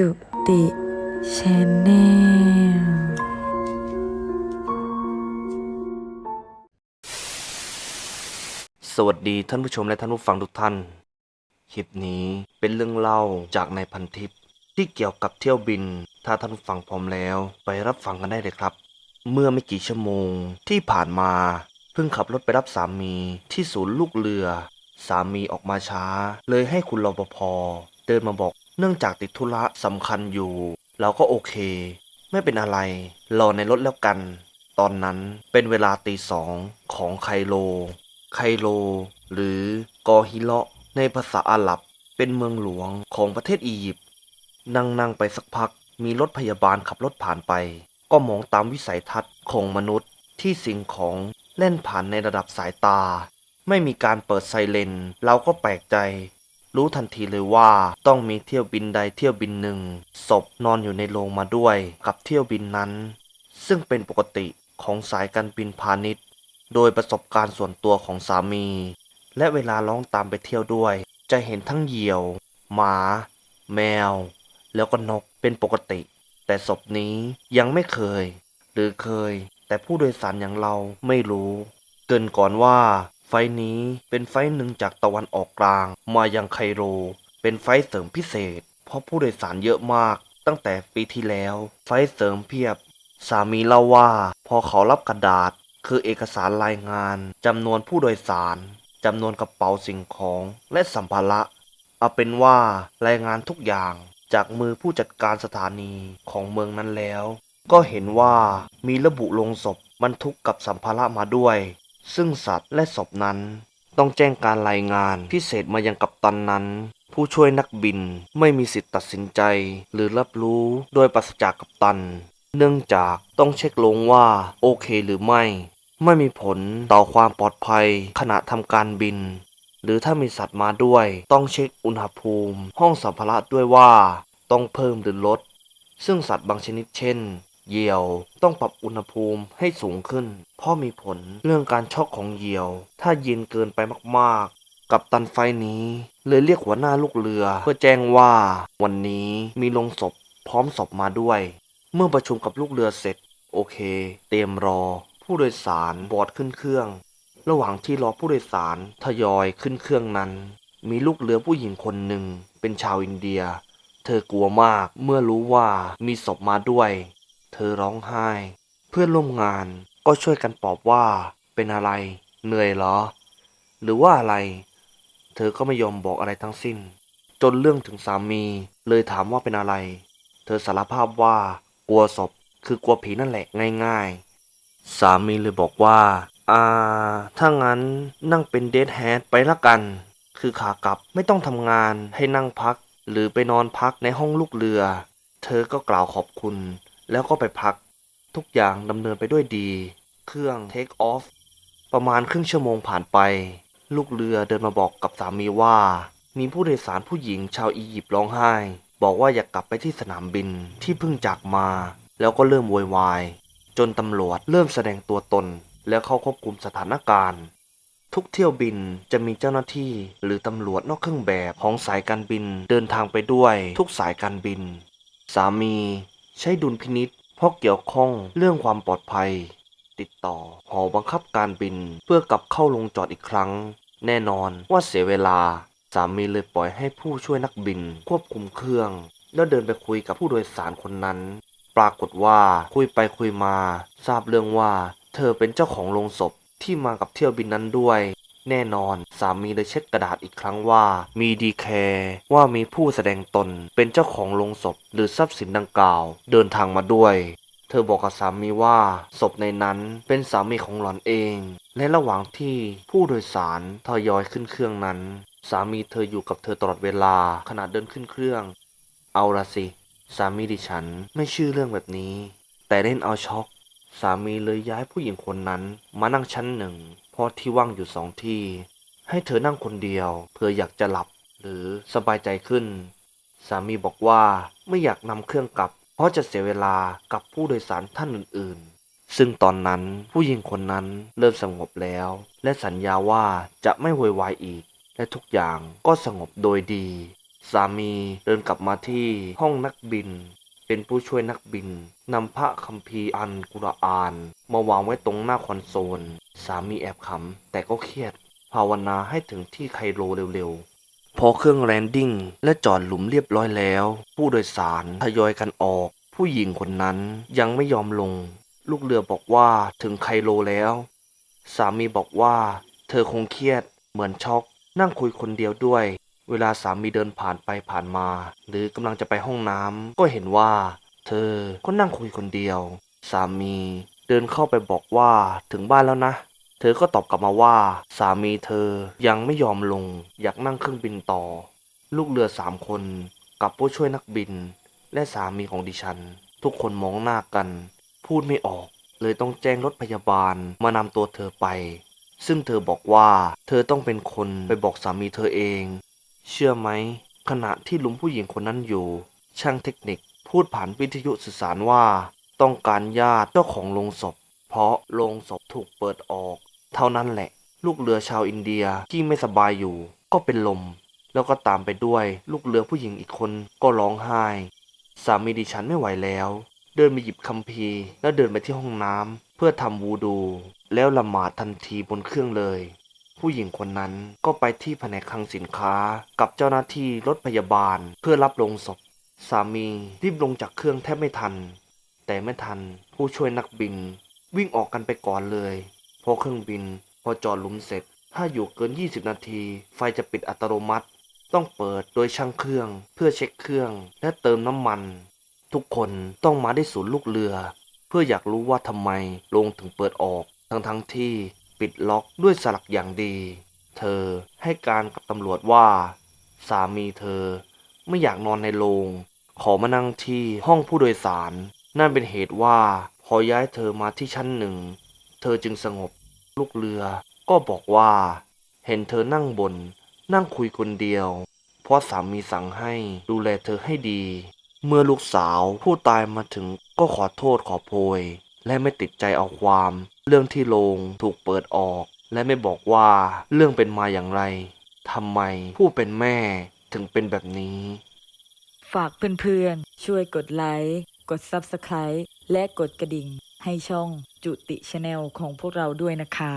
จุติชแนลสวัสดีท่านผู้ชมและท่านผู้ฟังทุกท่าน คลิปนี้เป็นเรื่องเล่าจากในายพันทิปที่เกี่ยวกับเที่ยวบิน ถ้าท่านผู้ฟังพร้อมแล้ว ไปรับฟังกันได้เลยครับ เมื่อไม่กี่ชั่วโมงที่ผ่านมา เพิ่งขับรถไปรับสามีที่ศูนย์ลูกเรือ สามีออกมาช้า เลยให้คุณรปภเดินมาบอก เนื่องจากติดธุระสำคัญอยู่ เราก็โอเค ไม่เป็นอะไร รอในรถแล้วกัน ตอนนั้นเป็นเวลาตีสองของไคโลไคโลหรือกอฮิเลาะในภาษาอาหรับเป็นเมืองหลวงของประเทศอียิปต์นั่งนั่งไปสักพัก มีรถพยาบาลขับรถผ่านไป ก็มองตามวิสัยทัศน์ของมนุษย์ที่สิ่งของเล่นผ่านในระดับสายตา ไม่มีการเปิดไซเรนเราก็แปลกใจ รู้ทันทีเลยว่าต้องมีเที่ยวบินใดเที่ยวบินหนึ่งศพนอนอยู่ในโรงมาด้วยกับเที่ยวบินนั้น ซึ่งเป็นปกติของสายการบินพาณิชย์ โดยประสบการณ์ส่วนตัวของสามี และเวลาร้องตามไปเที่ยวด้วย จะเห็นทั้งเหยี่ยว หมา แมว แล้วก็นกเป็นปกติ แต่ศพนี้ยังไม่เคย หรือเคย แต่ผู้โดยสารอย่างเราไม่รู้ เกินก่อนว่า ไฟนี้เป็นไฟหนึ่งจากตะวันออกกลาง มายังไคโร เป็นไฟเสริมพิเศษ เพราะผู้โดยสารเยอะมาก ตั้งแต่ปีที่แล้ว ไฟเสริมเพียบ สามีเล่าว่า พอเขารับกระดาษ คือเอกสารรายงานจำนวนผู้โดยสารจำนวนกระเป๋าสิ่งของและสัมภาระเอาเป็นว่ารายงานทุกอย่างจากมือผู้จัดการสถานีของเมืองนั้นแล้ว ก็เห็นว่ามีระบุลงศพบรรทุกกับสัมภาระมาด้วย ซึ่งสัตว์และศพนั้น ต้องแจ้งการรายงานพิเศษมายังกัปตันนั้น ผู้ช่วยนักบินไม่มีสิทธิ์ตัดสินใจ หรือรับรู้โดยปราศจากกัปตัน เนื่องจากต้องเช็คลงว่าโอเคหรือไม่ ไม่มีผลต่อความปลอดภัยขณะทำการบิน หรือถ้ามีสัตว์มาด้วย ต้องเช็คอุณหภูมิ ห้องสัมภาระด้วยว่า ต้องเพิ่มหรือลด ซึ่งสัตว์บางชนิดเช่น เหยี่ยวต้องปรับอุณหภูมิให้สูงขึ้น เพราะมีผลเรื่องการช็อกของเหยี่ยว ถ้าเย็นเกินไปมากๆ กับตันไฟนี้ เลยเรียกหัวหน้าลูกเรือ เพื่อแจ้งว่าวันนี้มีลงศพพร้อมศพมาด้วย เมื่อประชุมกับลูกเรือเสร็จ โอเค เตรียมรอ ผู้โดยสารบอดขึ้นเครื่อง ระหว่างที่รอผู้โดยสารทยอยขึ้นเครื่องนั้น มีลูกเรือผู้หญิงคนหนึ่งเป็นชาวอินเดีย เธอกลัวมากเมื่อรู้ว่ามีศพมาด้วย เธอร้องไห้ เพื่อนร่วมงานก็ช่วยกันปลอบว่าเป็นอะไร เหนื่อยเหรอ หรือว่าอะไร เธอก็ไม่ยอมบอกอะไรทั้งสิ้น จนเรื่องถึงสามีเลยถามว่าเป็นอะไร เธอสารภาพว่ากลัวศพคือกลัวผีนั่นแหละง่ายๆ สามีเลยบอกว่า อ่า ถ้างั้นนั่งเป็นเดทแฮดไปละกัน คือขากลับไม่ต้องทำงานให้นั่งพัก หรือไปนอนพักในห้องลูกเรือ เธอก็กล่าวขอบคุณ แล้วก็ไปพัก ทุกอย่างดำเนินไปด้วยดี เครื่องเทคออฟประมาณครึ่งชั่วโมงผ่านไป ลูกเรือเดินมาบอกกับสามีว่า มีผู้โดยสารผู้หญิงชาวอียิปต์ร้องไห้ บอกว่าอยากกลับไปที่สนามบินที่เพิ่งจากมา แล้วก็เริ่มโวยวาย จนตำรวจเริ่มแสดงตัวตน แล้วเข้าควบคุมสถานการณ์ ทุกเที่ยวบินจะมีเจ้าหน้าที่หรือตำรวจนอกเครื่องแบบของสายการบินเดินทางไปด้วยทุกสายการบิน สามี ใช้ดุลพินิษเพราะเกี่ยวข้องเรื่องความปลอดภัย ติดต่อหอบังคับการบินเพื่อกลับเข้าลงจอดอีกครั้ง แน่นอนว่าเสียเวลา สามีเลยปล่อยให้ผู้ช่วยนักบิน ควบคุมเครื่อง แล้วเดินไปคุยกับผู้โดยสารคนนั้น ปรากฏว่าคุยไปคุยมา ทราบเรื่องว่า เธอเป็นเจ้าของโรงศพที่มากับเที่ยวบินนั้นด้วย แน่นอนสามีเลยเช็ดกระดาษอีกครั้งว่า มีดีแคร์ว่ามีผู้แสดงตนเป็นเจ้าของโรงศพหรือทรัพย์สินดังกล่าว เดินทางมาด้วย เธอบอกกับสามีว่าศพในนั้นเป็นสามีของหล่อนเอง และระหว่างที่ผู้โดยสารทยอยขึ้นเครื่องนั้น สามีเธออยู่กับเธอตลอดเวลาขณะเดินขึ้นเครื่อง เอาละสิ สามีดิฉันไม่ชื่อเรื่องแบบนี้ แต่เล่นเอาช็อกสามีเลยย้ายผู้หญิงคนนั้นมานั่งชั้นหนึ่ง พราะที่ว่างอยู่สองที่ ให้เธอนั่งคนเดียวเพื่ออยากจะหลับหรือสบายใจขึ้น สามีบอกว่าไม่อยากนำเครื่องกลับ เพราะจะเสียเวลากับผู้โดยสารท่านอื่นๆ ซึ่งตอนนั้นผู้หญิงคนนั้นเริ่มสงบแล้ว และสัญญาว่าจะไม่โวยวายอีก และทุกอย่างก็สงบโดยดี สามีเดินกลับมาที่ห้องนักบิน เป็นผู้ช่วยนักบินนำพระคัมภีร์อันกุรอาน มาวางไว้ตรงหน้าคอนโซล สามีแอบขำแต่ก็เครียด ภาวนาให้ถึงที่ไคโรเร็วๆ พอเครื่องแลนดิ้งและจอดหลุมเรียบร้อยแล้ว ผู้โดยสารทยอยกันออก ผู้หญิงคนนั้นยังไม่ยอมลง ลูกเรือบอกว่าถึงไคโรแล้ว สามีบอกว่า เธอคงเครียด เหมือนช็อก นั่งคุยคนเดียวด้วย เวลาสามีเดินผ่านไปผ่านมา หรือกำลังจะไปห้องน้ำก็เห็นว่า เธอก็นั่งคุยคนเดียว สามีเดินเข้าไปบอกว่าถึงบ้านแล้วนะ เธอก็ตอบกลับมาว่า สามีเธอยังไม่ยอมลง อยากนั่งเครื่องบินต่อ ลูกเรือสามคนกับผู้ช่วยนักบิน และสามีของดิฉัน ทุกคนมองหน้ากัน พูดไม่ออก เลยต้องแจ้งรถพยาบาลมานำตัวเธอไป ซึ่งเธอบอกว่า เธอต้องเป็นคนไปบอกสามีเธอเอง เชื่อไหม ขณะที่ลุมผู้หญิงคนนั้นอยู่ ช่างเทคนิคพูดผ่านวิทยุสื่อสารว่า ต้องการญาติเจ้าของโรงศพ เพราะโรงศพถูกเปิดออก เท่านั้นแหละ ลูกเรือชาวอินเดียที่ไม่สบายอยู่ ก็เป็นลม แล้วก็ตามไปด้วยลูกเรือผู้หญิงอีกคนก็ร้องไห้ สามีดิฉันไม่ไหวแล้ว เดินไปหยิบคัมภีร์ แล้วเดินไปที่ห้องน้ำเพื่อทำวูดู แล้วละหมาดทันทีบนเครื่องเลย ผู้หญิงคนนั้นก็ไปที่แผนกคลังสินค้ากับเจ้าหน้าที่รถพยาบาลเพื่อรับลงศพ สามีรีบลงจากเครื่องแทบไม่ทัน แต่ไม่ทันผู้ช่วยนักบิน วิ่งออกกันไปก่อนเลยเพราะเครื่องบินพอจอดหลุมเสร็จ ถ้าอยู่เกิน 20 นาที ไฟจะปิดอัตโนมัติ ต้องเปิดโดยช่างเครื่องเพื่อเช็คเครื่องและเติมน้ำมัน ทุกคนต้องมาได้ศูนย์ลูกเรือ เพื่ออยากรู้ว่าทำไมโรงถึงเปิดออกทั้งทั้งที่ ปิดล็อกด้วยสลักอย่างดี เธอให้การกับตำรวจว่า สามีเธอไม่อยากนอนในโรงขอมานั่งที่ห้องผู้โดยสาร นั่นเป็นเหตุว่าพอย้ายเธอมาที่ชั้นหนึ่ง เธอจึงสงบ ลูกเรือก็บอกว่า เห็นเธอนั่งบน นั่งคุยคนเดียว เพราะสามีสั่งให้ดูแลเธอให้ดี เมื่อลูกสาวผู้ตายมาถึงก็ขอโทษขอโพย และไม่ติดใจเอาความ เรื่องที่โรงถูกเปิดออก และไม่บอกว่าเรื่องเป็นมาอย่างไรทำไมผู้เป็นแม่ถึงเป็นแบบนี้ ฝากเพื่อนๆ ช่วยกดไลค์ กด Subscribe และกดกระดิ่ง ให้ช่องจุติชาแนลของพวกเราด้วยนะคะ